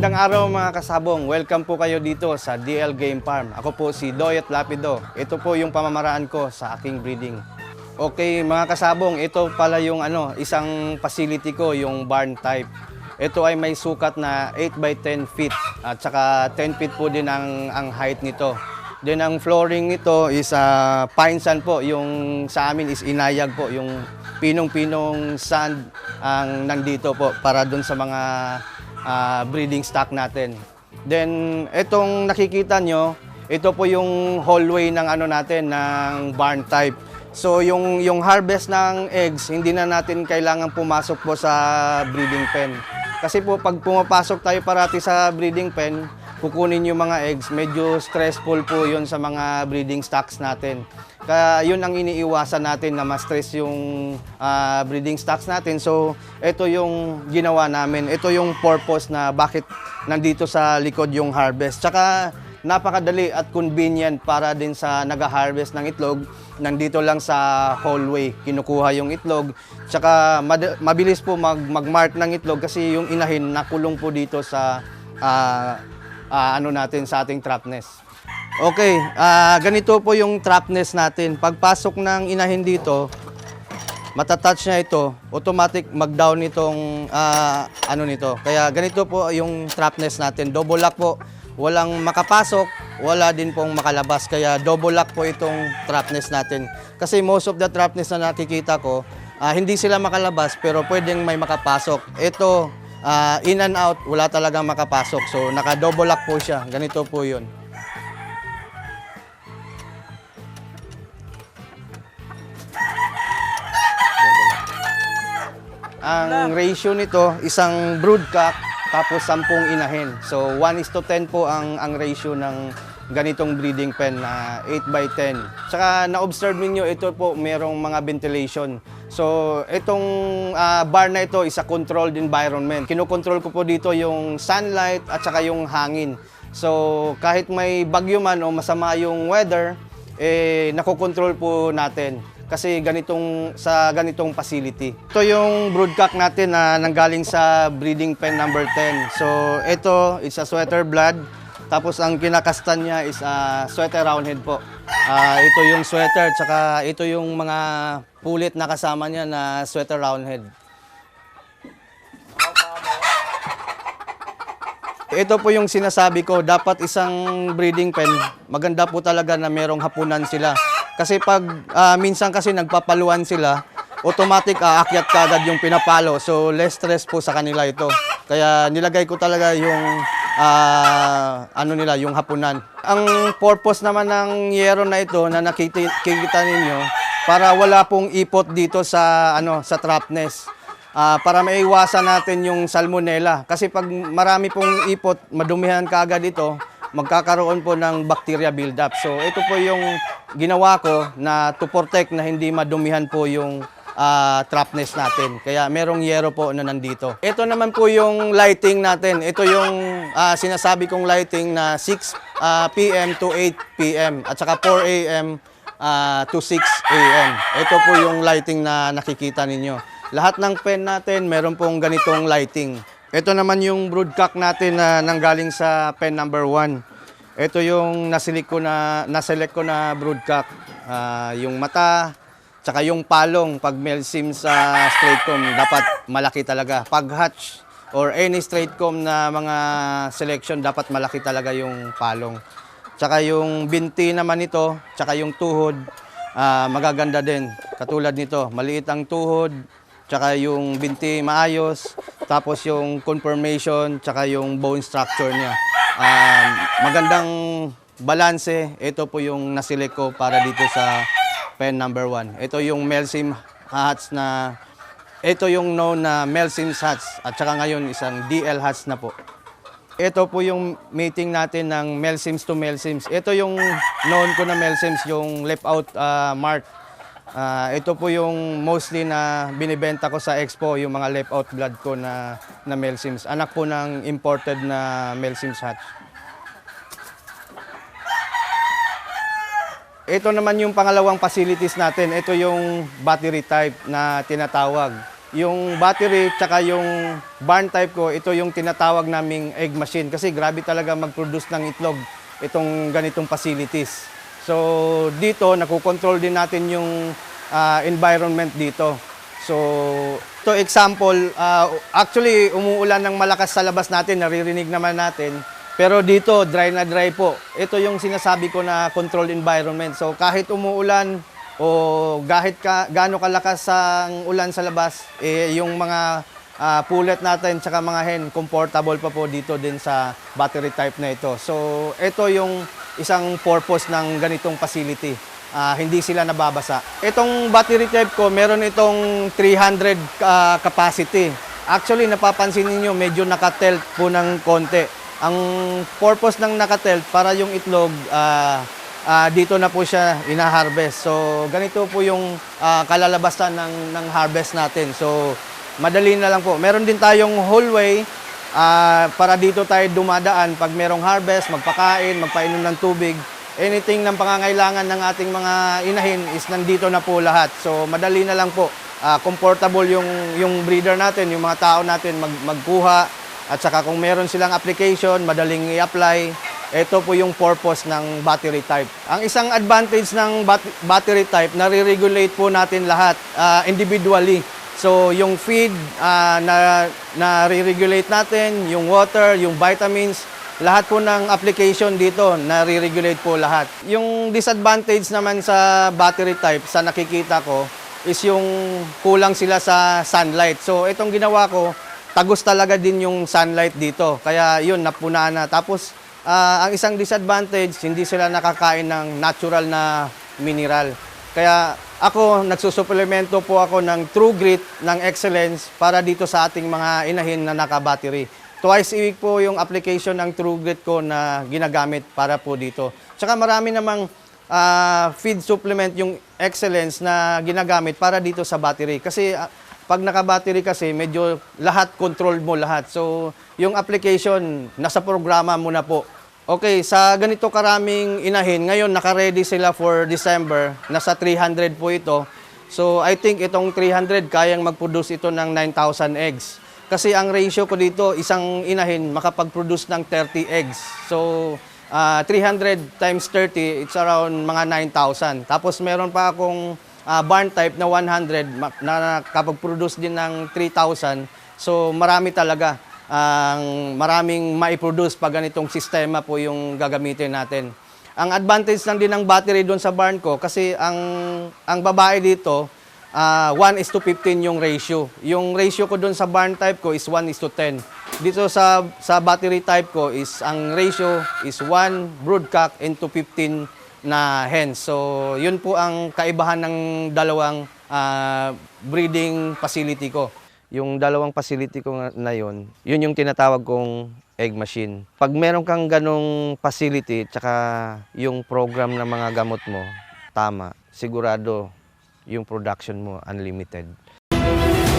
Magandang araw mga kasabong. Welcome po kayo dito sa DL Game Farm. Ako po si Doyet Lapido. Ito po yung pamamaraan ko sa aking breeding. Okay mga kasabong, ito pala yung ano, isang facility ko, yung barn type. Ito ay may sukat na 8 by 10 feet at saka 10 feet po din ang, ang height nito. Then ang flooring nito is uh, pine sand po, yung sa amin is inayag po, yung pinong-pinong sand ang nandito po para dun sa mga ah, breeding stock natin. Then itong nakikita nyo, ito po yung hallway ng ano natin ng barn type. So yung yung harvest ng eggs, hindi na natin kailangan pumasok po sa breeding pen. Kasi po pag pumapasok tayo parati sa breeding pen, kukunin yung mga eggs, medyo stressful po yun sa mga breeding stocks natin. Kaya yun ang iniiwasan natin na ma-stress yung ah, breeding stocks natin. So ito yung ginawa namin. Ito yung purpose na bakit nandito sa likod yung harvest. Tsaka napakadali at convenient para din sa nag-harvest ng itlog. Nandito lang sa hallway, kinukuha yung itlog. Tsaka mabilis po mag- mag-mark ng itlog kasi yung inahin nakulong po dito sa ah, ah, ano natin sa ating trap nest. Okay, ah, ganito po yung trap nest natin. Pagpasok ng inahin dito, matatouch niya ito, automatic mag-down itong ah, ano nito. Kaya ganito po yung trap nest natin. Double lock po. Walang makapasok, wala din pong makalabas. Kaya double lock po itong trap nest natin. Kasi most of the trap nest na nakikita ko, ah, hindi sila makalabas pero pwedeng may makapasok. Ito, ah, in and out, wala talagang makapasok. So naka-double lock po siya. Ganito po yun. Ang ratio nito, isang broodcock tapos sampung inahin. So 1 is to 10 po ang, ang ratio ng ganitong breeding pen na 8 by 10. Tsaka na-observe ninyo, ito po merong mga ventilation. So itong ah, bar na ito is a controlled environment. Kinokontrol ko po dito yung sunlight at saka yung hangin. So kahit may bagyo man o masama yung weather, eh nakokontrol po natin kasi ganitong sa ganitong facility. Ito yung broodcock natin na nanggaling sa breeding pen number 10. So ito is a sweater blood. Tapos ang kinakastan niya is a sweater roundhead po. Ah, ito yung sweater tsaka ito yung mga pulit na kasama niya na sweater roundhead. Ito po yung sinasabi ko, dapat isang breeding pen, maganda po talaga na merong hapunan sila. Kasi pag ah, minsan kasi nagpapaluan sila, automatic aakyat kagad yung pinapalo. So less stress po sa kanila ito. Kaya nilagay ko talaga yung ah, ano nila, yung hapunan. Ang purpose naman ng yero na ito na nakikita ninyo, para wala pong ipot dito sa ano sa trap nest. Ah, para maiwasan natin yung salmonella. Kasi pag marami pong ipot, madumihan ka agad ito, magkakaroon po ng bacteria buildup. So ito po yung ginawa ko na to protect na hindi madumihan po yung ah, trap nest natin. Kaya merong yero po na nandito. Ito naman po yung lighting natin. Ito yung ah, sinasabi kong lighting na 6 ah, p.m. to 8 p.m. at saka 4 a.m. ah, to 6 a.m. Ito po yung lighting na nakikita ninyo. Lahat ng pen natin, meron pong ganitong lighting. Ito naman yung broodcock natin na nanggaling sa pen number 1. Ito yung naselect ko na, naselect ko na broodcock. Ah, yung mata, tsaka yung palong pag male sim sa straight comb, dapat malaki talaga. Pag hatch or any straight comb na mga selection, dapat malaki talaga yung palong. Tsaka yung binti naman nito, tsaka yung tuhod, ah, magaganda din. Katulad nito, maliit ang tuhod, tsaka yung binti maayos, tapos yung confirmation, tsaka yung bone structure niya. Um, magandang balanse, ito po yung naselect ko para dito sa pen number one. Ito yung Melsim hats na, ito yung known na Melsim hats, at tsaka ngayon isang DL hats na po. Ito po yung meeting natin ng Melsims to Melsims. Ito yung known ko na Melsims, yung left out ah, mark. Ah, ito po yung mostly na binibenta ko sa expo, yung mga left out blood ko na, na Melsims. Anak po ng imported na Melsims hatch. Ito naman yung pangalawang facilities natin. Ito yung battery type na tinatawag. yung battery tsaka yung barn type ko, ito yung tinatawag naming egg machine kasi grabe talaga mag-produce ng itlog itong ganitong facilities. So dito nakokontrol din natin yung ah, environment dito. So to example, ah, actually umuulan ng malakas sa labas natin, naririnig naman natin. Pero dito, dry na dry po. Ito yung sinasabi ko na controlled environment. So kahit umuulan o kahit ka, gaano kalakas ang ulan sa labas, eh, yung mga ah, pullet natin tsaka mga hen, comfortable pa po dito din sa battery type na ito. So ito yung isang purpose ng ganitong facility. Ah, hindi sila nababasa. Itong battery type ko, meron itong 300 ah, capacity. Actually, napapansin niyo medyo nakatelt po ng konti. Ang purpose ng nakatelt para yung itlog ah, ah, dito na po siya ina-harvest. So ganito po yung ah, kalalabasan ng ng harvest natin. So madali na lang po. Meron din tayong hallway ah, para dito tayo dumadaan pag merong harvest, magpakain, magpainom ng tubig. Anything ng pangangailangan ng ating mga inahin is nandito na po lahat. So madali na lang po. Ah, comfortable yung yung breeder natin, yung mga tao natin mag, magkuha at saka kung meron silang application, madaling i-apply. Ito po yung purpose ng battery type. Ang isang advantage ng bat- battery type, nare-regulate po natin lahat ah, individually. So yung feed ah, na na-regulate natin, yung water, yung vitamins, lahat po ng application dito nare-regulate po lahat. Yung disadvantage naman sa battery type sa nakikita ko is yung kulang sila sa sunlight. So itong ginawa ko, tagos talaga din yung sunlight dito. Kaya yun, napunaan na. Tapos, ah, ang isang disadvantage, hindi sila nakakain ng natural na mineral. Kaya ako, nagsusuplemento po ako ng True Grit, ng Excellence, para dito sa ating mga inahin na naka-battery. Twice a week po yung application ng True Grit ko na ginagamit para po dito. Tsaka marami namang ah, feed supplement yung Excellence na ginagamit para dito sa battery. Kasi ah, pag naka-battery kasi, medyo lahat control mo lahat. So, yung application, nasa programa mo na po. Okay, sa ganito karaming inahin, ngayon naka-ready sila for December. Nasa 300 po ito. So, I think itong 300, kayang mag-produce ito ng 9,000 eggs. Kasi ang ratio ko dito, isang inahin makapag-produce ng 30 eggs. So, ah, 300 times 30, it's around mga 9,000. Tapos meron pa akong ah, barn type na 100 ma- na nakapag-produce din ng 3,000. So marami talaga ang maraming maiproduce pag ganitong sistema po yung gagamitin natin. Ang advantage lang din ng battery doon sa barn ko kasi ang ang babae dito ah, 1 is to 15 yung ratio. Yung ratio ko doon sa barn type ko is 1 is to 10. Dito sa sa battery type ko is ang ratio is 1 broodcock into 15 na hens. So, yun po ang kaibahan ng dalawang ah, breeding facility ko. Yung dalawang facility ko na yun, yun yung tinatawag kong egg machine. Pag meron kang ganong facility, tsaka yung program ng mga gamot mo, tama, sigurado yung production mo unlimited.